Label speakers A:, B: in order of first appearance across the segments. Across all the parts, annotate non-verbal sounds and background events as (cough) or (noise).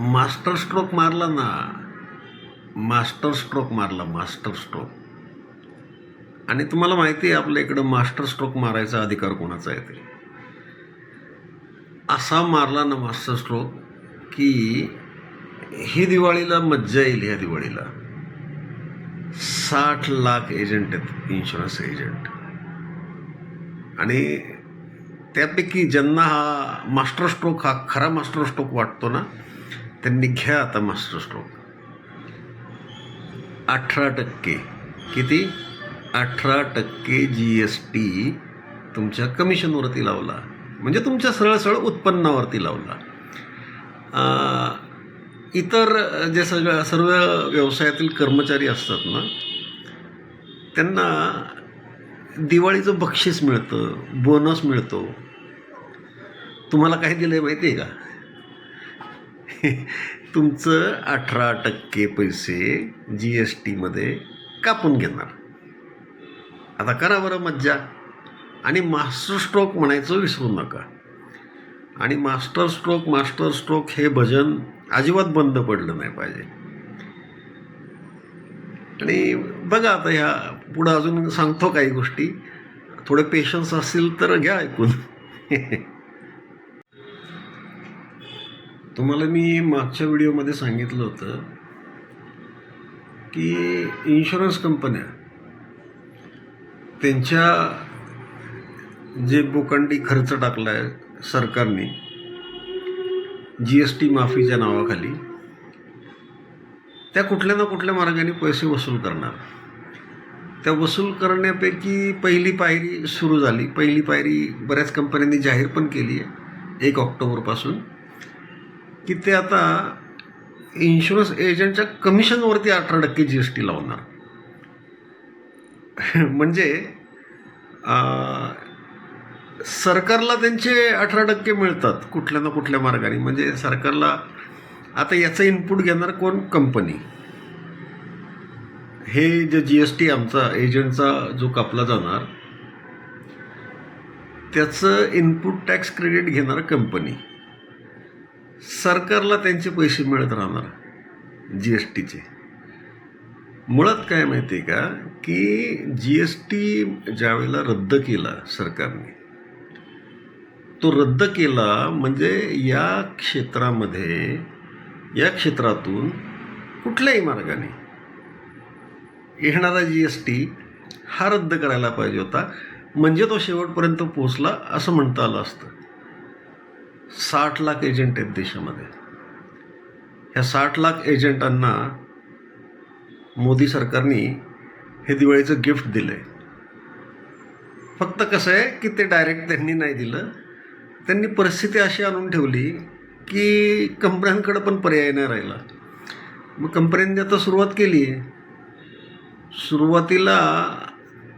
A: Master stroke मारला ना master stroke मारला मास्टर स्ट्रोक. आणि तुम्हाला माहिती आहे आपल्या इकडं मास्टर स्ट्रोक मारायचा अधिकार कोणाचा आहे ते? असा मारला ना मास्टर स्ट्रोक की ही दिवाळीला मज्जा येईल ह्या दिवाळीला. साठ लाख एजंट आहेत इन्शुरन्स एजंट आणि त्यापैकी ज्यांना हा मास्टर स्ट्रोक हा खरा मास्टर स्ट्रोक वाटतो ना त्यांनी घ्या आता मास्टर स्ट्रोक अठरा टक्के. किती? अठरा टक्के जी एस टी तुमच्या कमिशनवरती लावला. म्हणजे तुमच्या सरळ सरळ उत्पन्नावरती लावला. आ, इतर जे सगळं सर्व व्यवसायातील कर्मचारी असतात ना त्यांना दिवाळीचं बक्षीस मिळतं बोनस मिळतो. तुम्हाला काय दिलं आहे माहिती आहे का? (laughs) तुमचं अठरा टक्के पैसे जी एस टीमध्ये कापून घेणार. आता करा बरं मज्जा. आणि मास्टर स्ट्रोक म्हणायचं विसरू नका. आणि मास्टर स्ट्रोक मास्टर स्ट्रोक हे भजन अजिबात बंद पडलं नाही पाहिजे. आणि बघा आता ह्या पुढं अजून सांगतो काही गोष्टी. थोडे पेशन्स असतील तर घ्या ऐकून. (laughs) तुम्हाला मी मागच्या व्हिडिओमध्ये सांगितलं होतं की इन्शुरन्स कंपन्या त्यांच्या जे बोकंडी खर्च टाकला आहे सरकारने जी एस टी माफीच्या नावाखाली त्या कुठल्या ना कुठल्या मार्गाने पैसे वसूल करणार. त्या वसूल करण्यापैकी पहिली पायरी सुरू झाली. पहिली पायरी बऱ्याच कंपन्यांनी जाहीर पण केली आहे. एक ऑक्टोबरपासून. की ते आता इन्शुरन्स एजंटच्या कमिशनवरती अठरा टक्के जी एस टी लावणार. (laughs) म्हणजे सरकारला त्यांचे अठरा टक्के मिळतात कुठल्या ना कुठल्या मार्गाने. म्हणजे सरकारला आता याचं इनपुट घेणार कोण? कंपनी हे जे जी एस टी आमचा एजंटचा जो कापला जाणार त्याचं इनपुट टॅक्स क्रेडिट घेणार कंपनी सरकारला त्यांचे पैसे मिळत राहणार जी एस टीचे मुळात काय माहिती आहे का? की जी एस टी ज्यावेळेला रद्द केला सरकारने तो रद्द केला म्हणजे या क्षेत्रामध्ये या क्षेत्रातून कुठल्याही मार्गाने येणारा जी एस टी हा रद्द करायला पाहिजे होता. म्हणजे तो शेवटपर्यंत पोचला असं म्हणता आलं असतं. साठ लाख एजंट आहेत देशामध्ये. ह्या साठ लाख एजंटांना मोदी सरकारने हे दिवाळीचं गिफ्ट दिलं आहे फक्त कसं आहे की ते डायरेक्ट त्यांनी नाही दिलं. त्यांनी परिस्थिती अशी आणून ठेवली की कंपन्यांकडं पण पर्याय नाही राहिला. मग कंपन्यांनी आता सुरुवात केली आहे. सुरुवातीला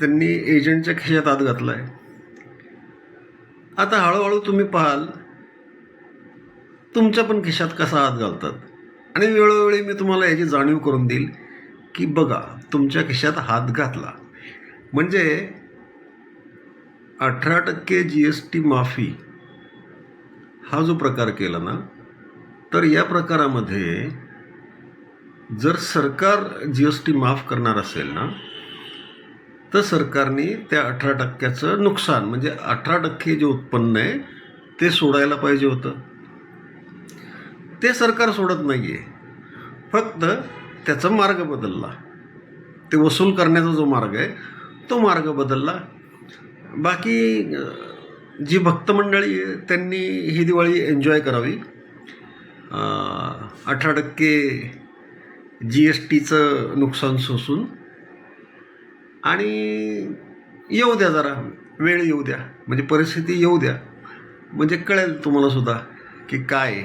A: त्यांनी एजंटच्या खिशात आत घातला आहे आता हळूहळू तुम्ही पाहाल तुमच्या पण खिशात कसा हात घालतात? आणि वेळोवेळी मी तुम्हाला याची जाणीव करून देईल की बघा तुमच्या खिशात हात घातला. म्हणजे अठरा टक्के जी एस टी माफी हा जो प्रकार केला ना तर या प्रकारामध्ये जर सरकार जी एस टी माफ करणार असेल ना तर सरकारने त्या अठरा टक्क्याचं नुकसान म्हणजे अठरा टक्के जे उत्पन्न आहे ते सोडायला पाहिजे होतं. ते सरकार सोडत नाही आहे फक्त त्याचा मार्ग बदलला. ते वसूल करण्याचा जो मार्ग आहे तो मार्ग बदलला. बाकी जी भक्तमंडळी आहे त्यांनी ही दिवाळी एन्जॉय करावी. अठरा टक्के जी एस टीचं नुकसान सोसून. आणि येऊ द्या जरा वेळ येऊ द्या. म्हणजे परिस्थिती येऊ द्या. म्हणजे कळेल तुम्हाला सुद्धा की काय